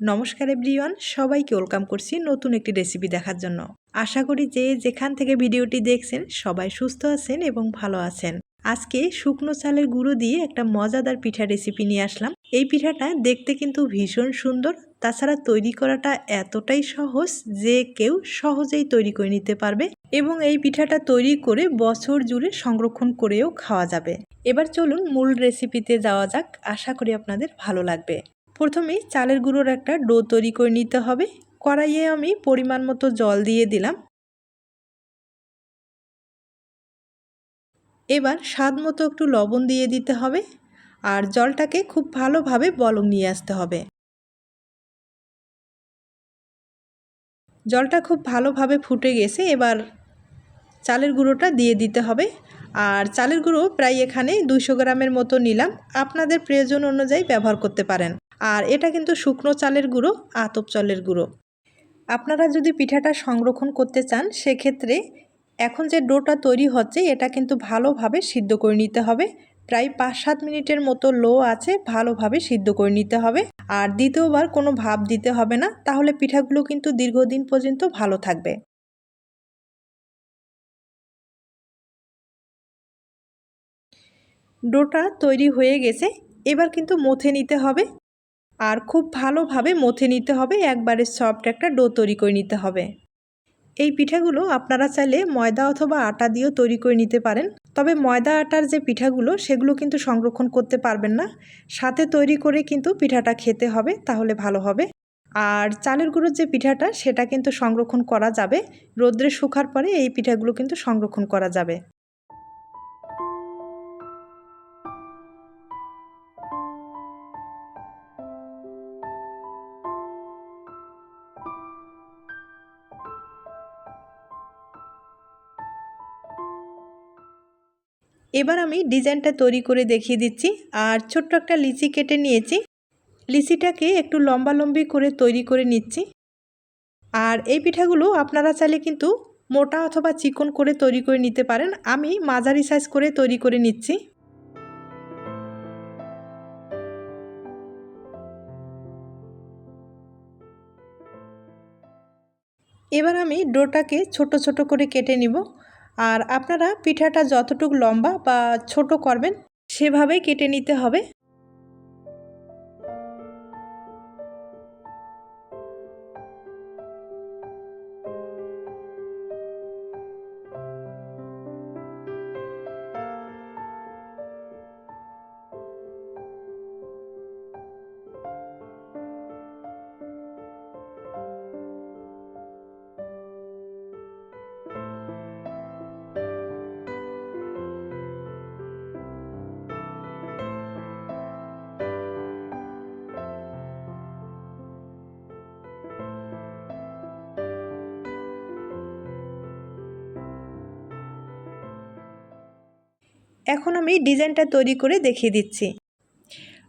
নমস্কার এভরিওয়ান, সবাইকে ওয়েলকাম করছি নতুন একটি রেসিপি দেখার জন্য। আশা করি যে যেখান থেকে ভিডিওটি দেখছেন, সবাই সুস্থ আছেন এবং ভালো আছেন। আজকে শুকনো চালের গুঁড়ো দিয়ে একটা মজাদার পিঠা রেসিপি নিয়ে আসলাম। এই পিঠাটা দেখতে কিন্তু ভীষণ সুন্দর, তাছাড়া তৈরি করাটা এতটাই সহজ যে কেউ সহজেই তৈরি করে নিতে পারবে এবং এই পিঠাটা তৈরি করে বছর জুড়ে সংরক্ষণ করেও খাওয়া যাবে। এবার চলুন মূল রেসিপিতে যাওয়া যাক, আশা করি আপনাদের ভালো লাগবে। প্রথমে চালের গুঁড়োর একটা ডো তৈরি করে নিতে হবে। কড়াইয়ে আমি পরিমাণ মতো জল দিয়ে দিলাম। এবার স্বাদ মতো একটু লবণ দিয়ে দিতে হবে আর জলটাকে খুব ভালোভাবে বলং নিয়ে আসতে হবে। জলটা খুব ভালোভাবে ফুটে গেছে, এবার চালের গুঁড়োটা দিয়ে দিতে হবে। আর চালের গুঁড়ো প্রায় এখানে দুশো গ্রামের মতো নিলাম। আপনাদের প্রয়োজন অনুযায়ী ব্যবহার করতে পারেন। আর এটা কিন্তু শুকনো চালের গুঁড়ো, আতপ চালের গুঁড়ো। আপনারা যদি পিঠাটা সংরক্ষণ করতে চান, সেক্ষেত্রে এখন যে ডোটা তৈরি হচ্ছে, এটা কিন্তু ভালোভাবে সিদ্ধ করে নিতে হবে। প্রায় পাঁচ সাত মিনিটের মতো লো আছে, ভালোভাবে সিদ্ধ করে নিতে হবে। আর দ্বিতীয়বার কোনো ভাব দিতে হবে না, তাহলে পিঠাগুলো কিন্তু দীর্ঘদিন পর্যন্ত ভালো থাকবে। ডোটা তৈরি হয়ে গেছে, এবার কিন্তু মথে নিতে হবে। আর খুব ভালোভাবে মথে নিতে হবে, একবারে সফট একটা ডো তৈরি করে নিতে হবে। এই পিঠাগুলো আপনারা চাইলে ময়দা অথবা আটা দিয়েও তৈরি করে নিতে পারেন। তবে ময়দা, আটার যে পিঠাগুলো, সেগুলো কিন্তু সংরক্ষণ করতে পারবেন না। সাথে তৈরি করে কিন্তু পিঠাটা খেতে হবে, তাহলে ভালো হবে। আর চালের গুঁড়োর যে পিঠাটা, সেটা কিন্তু সংরক্ষণ করা যাবে। রোদ্রে শুকার পরে এই পিঠাগুলো কিন্তু সংরক্ষণ করা যাবে। এবার আমি ডিজাইনটা তৈরি করে দেখিয়ে দিচ্ছি, আর ছোট্ট একটা লিচি কেটে নিয়েছি। লিচিটাকে একটু লম্বা লম্বি করে তৈরি করে নিচ্ছি। আর এই পিঠাগুলো আপনারা চাইলে কিন্তু মোটা অথবা চিকন করে তৈরি করে নিতে পারেন। আমি মাঝারি সাইজ করে তৈরি করে নিচ্ছি। এবার আমি ডোটাকে ছোট ছোট করে কেটে নিব। আর আপনারা পিঠাটা যতটুকু লম্বা বা ছোট করবেন সেভাবেই কেটে নিতে হবে। এখন আমি ডিজাইনটা তৈরি করে দেখিয়ে দিচ্ছি।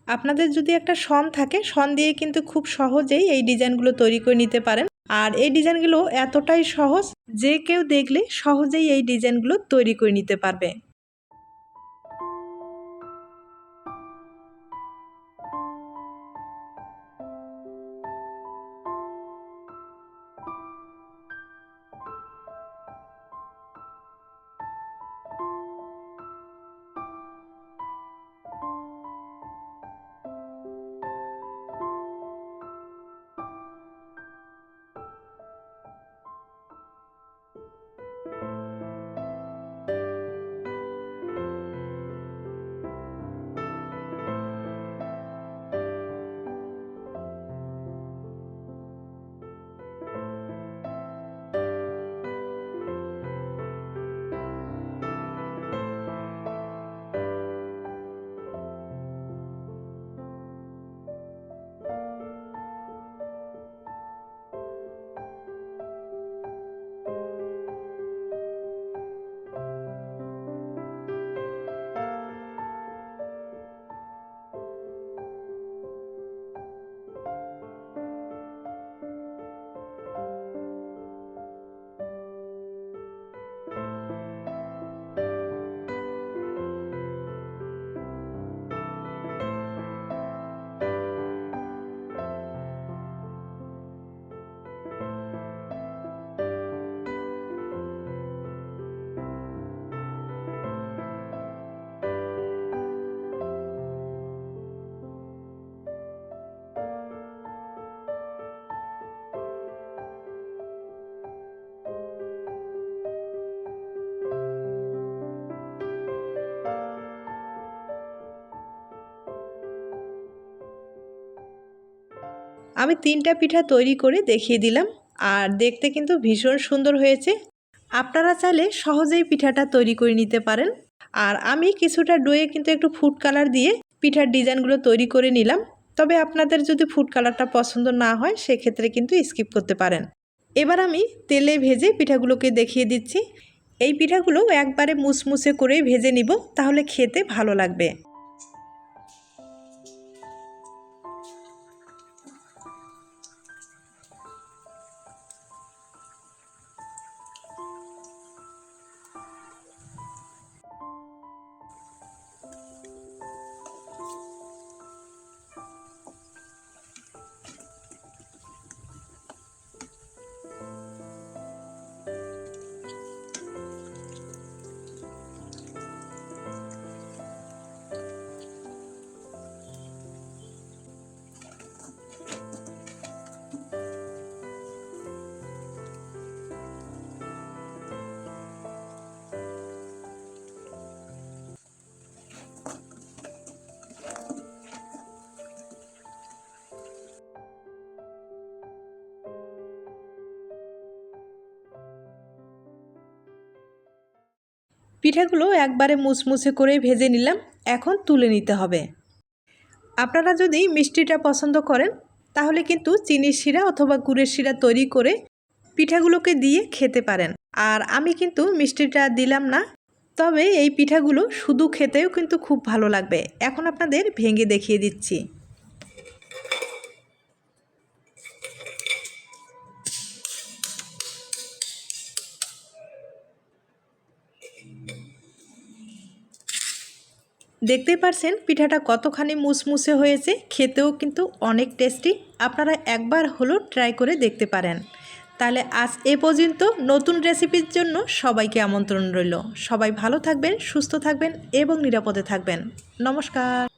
আপনাদের যদি একটা সন থাকে, সন দিয়ে কিন্তু খুব সহজেই এই ডিজাইনগুলো তৈরি করে নিতে পারেন। আর এই ডিজাইনগুলো এতটাই সহজ যে কেউ দেখলে সহজেই এই ডিজাইনগুলো তৈরি করে নিতে পারবে। আমি তিনটা পিঠা তৈরি করে দেখিয়ে দিলাম আর দেখতে কিন্তু ভীষণ সুন্দর হয়েছে। আপনারা চাইলে সহজেই পিঠাটা তৈরি করে নিতে পারেন। আর আমি কিছুটা ডোয়ে কিন্তু একটু ফুড কালার দিয়ে পিঠার ডিজাইনগুলো তৈরি করে নিলাম। তবে আপনাদের যদি ফুড কালারটা পছন্দ না হয়, সেক্ষেত্রে কিন্তু স্কিপ করতে পারেন। এবার আমি তেলে ভেজে পিঠাগুলোকে দেখিয়ে দিচ্ছি। এই পিঠাগুলো একবারে মুসমুসে করেই ভেজে নিব, তাহলে খেতে ভালো লাগবে। পিঠাগুলো একবারে মুসমুসে করে ভেজে নিলাম, এখন তুলে নিতে হবে। আপনারা যদি মিষ্টিটা পছন্দ করেন, তাহলে কিন্তু চিনির শিরা অথবা গুড়ের শিরা তৈরি করে পিঠাগুলোকে দিয়ে খেতে পারেন। আর আমি কিন্তু মিষ্টিটা দিলাম না, তবে এই পিঠাগুলো শুধু খেতেও কিন্তু খুব ভালো লাগবে। এখন আপনাদের ভেঙে দেখিয়ে দিচ্ছি। দেখতেই পারছেন পিঠাটা কতখানি মুসমুসে হয়েছে, খেতেও কিন্তু অনেক টেস্টি। আপনারা একবার হলো ট্রাই করে দেখতে পারেন। তাহলে আজ এ পর্যন্ত নতুন রেসিপির জন্য সবাইকে আমন্ত্রণ রইল। সবাই ভালো থাকবেন, সুস্থ থাকবেন এবং নিরাপদে থাকবেন। নমস্কার।